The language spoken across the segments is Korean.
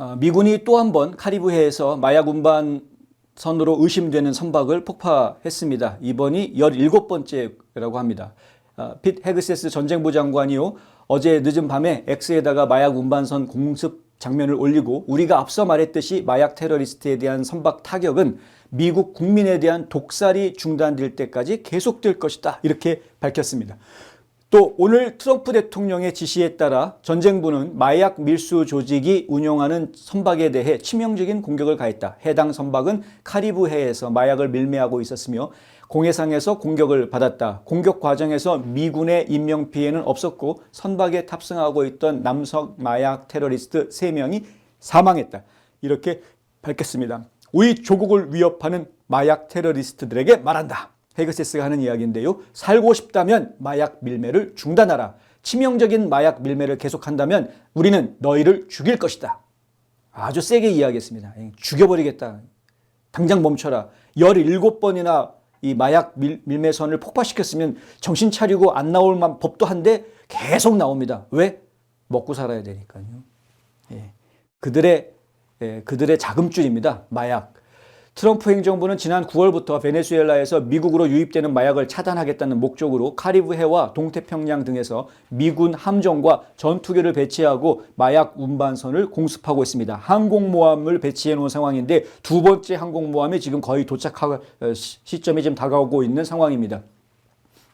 어, 미군이 또 한 번 카리브해에서 마약 운반 선으로 의심되는 선박을 폭파했습니다. 이번이 17번째라고 합니다. 어, 핏 헤그세스 전쟁부 장관이요. 어제 늦은 밤에 X에다가 마약 운반선 공습 장면을 올리고 우리가 앞서 말했듯이 마약 테러리스트에 대한 선박 타격은 미국 국민에 대한 독살이 중단될 때까지 계속될 것이다. 이렇게 밝혔습니다. 또 오늘 트럼프 대통령의 지시에 따라 전쟁부는 마약 밀수 조직이 운영하는 선박에 대해 치명적인 공격을 가했다. 해당 선박은 카리브해에서 마약을 밀매하고 있었으며 공해상에서 공격을 받았다. 공격 과정에서 미군의 인명 피해는 없었고 선박에 탑승하고 있던 남성 마약 테러리스트 3명이 사망했다. 이렇게 밝혔습니다. 우리 조국을 위협하는 마약 테러리스트들에게 말한다. 헤그세스가 하는 이야기인데요. 살고 싶다면 마약 밀매를 중단하라. 치명적인 마약 밀매를 계속한다면 우리는 너희를 죽일 것이다. 아주 세게 이야기했습니다. 죽여버리겠다. 당장 멈춰라. 17번이나 이 마약 밀, 밀매선을 폭파시켰으면 정신 차리고 안 나올 만 법도 한데 계속 나옵니다. 왜? 먹고 살아야 되니까요. 예. 그들의 예, 그들의 자금줄입니다. 마약. 트럼프 행정부는 지난 9월부터 베네수엘라에서 미국으로 유입되는 마약을 차단하겠다는 목적으로 카리브해와 동태평양 등에서 미군 함정과 전투기를 배치하고 마약 운반선을 공습하고 있습니다. 항공모함을 배치해 놓은 상황인데 두 번째 항공모함이 지금 거의 도착할 어, 시- 시점이 지금 다가오고 있는 상황입니다.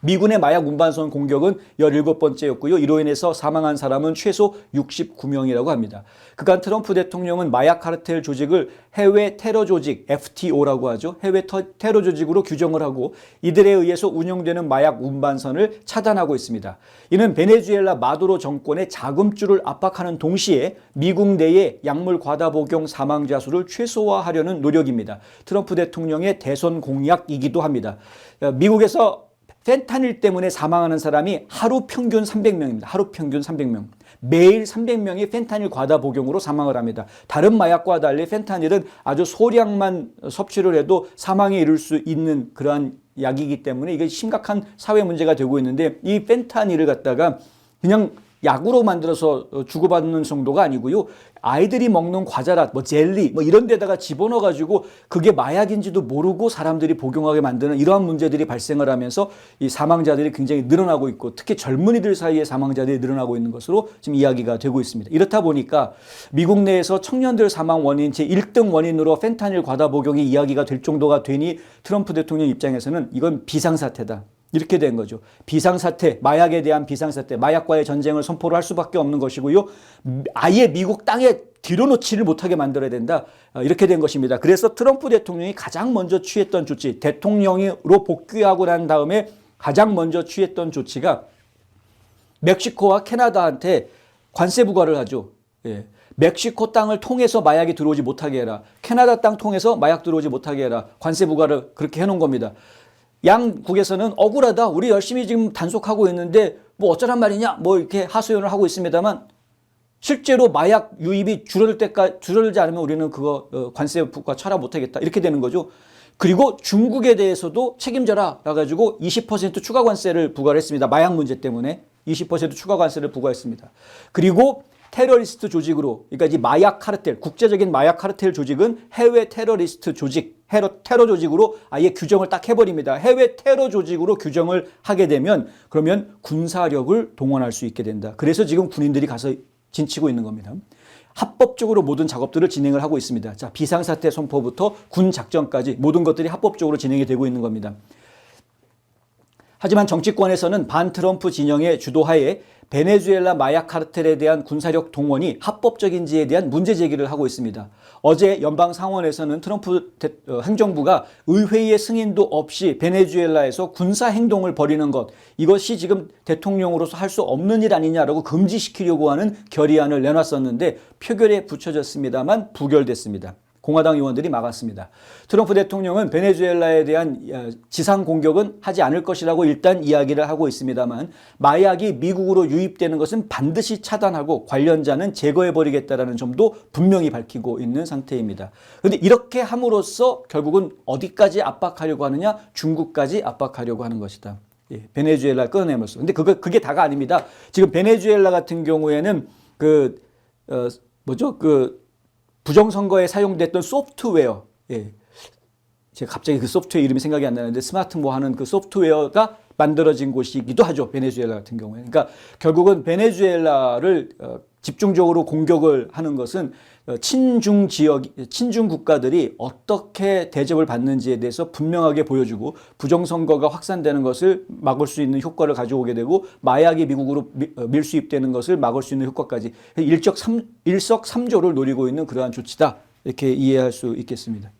미군의 마약 운반선 공격은 17번째였고요. 이로 인해서 사망한 사람은 최소 69명이라고 합니다. 그간 트럼프 대통령은 마약 카르텔 조직을 해외 테러 조직 FTO라고 하죠. 해외 터- 테러 조직으로 규정을 하고 이들에 의해서 운영되는 마약 운반선을 차단하고 있습니다. 이는 베네수엘라 마두로 정권의 자금줄을 압박하는 동시에 미국 내의 약물 과다 복용 사망자 수를 최소화하려는 노력입니다. 트럼프 대통령의 대선 공약이기도 합니다. 어, 미국에서 펜타닐 때문에 사망하는 사람이 하루 평균 300명입니다. 하루 평균 300명. 매일 300명이 펜타닐 과다 복용으로 사망을 합니다. 다른 마약과 달리 펜타닐은 아주 소량만 섭취를 해도 사망에 이를 수 있는 그러한 약이기 때문에 이게 심각한 사회 문제가 되고 있는데 이 펜타닐을 갖다가 그냥 약으로 만들어서 어, 주고받는 정도가 아니고요. 아이들이 먹는 과자라 뭐 젤리 뭐 이런 데다가 집어넣어 가지고 그게 마약인지도 모르고 사람들이 복용하게 만드는 이러한 문제들이 발생을 하면서 이 사망자들이 굉장히 늘어나고 있고 특히 젊은이들 사이에 사망자들이 늘어나고 있는 것으로 지금 이야기가 되고 있습니다. 이렇다 보니까 미국 내에서 청년들 사망 원인 제 1등 원인으로 펜타닐 과다 복용이 이야기가 될 정도가 되니 트럼프 대통령 입장에서는 이건 비상사태다. 이렇게 된 거죠. 비상사태, 마약에 대한 비상사태, 마약과의 전쟁을 선포를 할 수밖에 없는 것이고요. 아예 미국 땅에 뒤로놓지를 못하게 만들어야 된다. 어, 이렇게 된 것입니다. 그래서 트럼프 대통령이 가장 먼저 취했던 조치, 대통령으로 복귀하고 난 다음에 가장 먼저 취했던 조치가 멕시코와 캐나다한테 관세 부과를 하죠. 예. 멕시코 땅을 통해서 마약이 들어오지 못하게 해라. 캐나다 땅 통해서 마약 들어오지 못하게 해라. 관세 부과를 그렇게 해놓은 겁니다. 양국에서는 억울하다. 우리 열심히 지금 단속하고 있는데 뭐 어쩌란 말이냐. 뭐 이렇게 하소연을 하고 있습니다만 실제로 마약 유입이 줄어들 때까지 줄어들지 않으면 우리는 그거 어, 관세 부과 철회 못하겠다 이렇게 되는 거죠. 그리고 중국에 대해서도 책임져라 라 가지고 20% 추가 관세를 부과를 했습니다. 마약 문제 때문에 20% 추가 관세를 부과했습니다. 그리고 테러리스트 조직으로 그러니까 이 마약 카르텔 국제적인 마약 카르텔 조직은 해외 테러리스트 조직 테러, 테러 조직으로 아예 규정을 딱 해버립니다. 해외 테러 조직으로 규정을 하게 되면 그러면 군사력을 동원할 수 있게 된다. 그래서 지금 군인들이 가서 진치고 있는 겁니다. 합법적으로 모든 작업들을 진행을 하고 있습니다. 자, 비상사태 선포부터 군 작전까지 모든 것들이 합법적으로 진행이 되고 있는 겁니다. 하지만 정치권에서는 반 트럼프 진영의 주도하에 베네수엘라 마약 카르텔에 대한 군사력 동원이 합법적인지에 대한 문제 제기를 하고 있습니다. 어제 연방 상원에서는 트럼프 대- 어, 행정부가 의회의 승인도 없이 베네수엘라에서 군사 행동을 벌이는 것 이것이 지금 대통령으로서 할 수 없는 일 아니냐라고 금지시키려고 하는 결의안을 내놨었는데 표결에 붙여졌습니다만 부결됐습니다. 공화당 의원들이 막았습니다. 트럼프 대통령은 베네수엘라에 대한 어, 지상 공격은 하지 않을 것이라고 일단 이야기를 하고 있습니다만 마약이 미국으로 유입되는 것은 반드시 차단하고 관련자는 제거해 버리겠다라는 점도 분명히 밝히고 있는 상태입니다. 그런데 이렇게 함으로써 결국은 어디까지 압박하려고 하느냐? 중국까지 압박하려고 하는 것이다. 예, 베네수엘라 끊어내면서. 근데 그거 그게 다가 아닙니다. 지금 베네수엘라 같은 경우에는 그 어, 뭐죠? 그 부정선거에 사용됐던 소프트웨어, 예. 제가 갑자기 그 소프트웨어 이름이 생각이 안 나는데 스마트 뭐 하는 그 소프트웨어가 만들어진 곳이기도 하죠. 베네수엘라 같은 경우에. 그러니까 결국은 베네수엘라를 어, 집중적으로 공격을 하는 것은 어, 친중 지역, 친중 국가들이 어떻게 대접을 받는지에 대해서 분명하게 보여주고 부정선거가 확산되는 것을 막을 수 있는 효과를 가져오게 되고 마약이 미국으로 미- 어, 밀수입되는 것을 막을 수 있는 효과까지 일적 삼, 일석삼조를 노리고 있는 그러한 조치다. 이렇게 이해할 수 있겠습니다.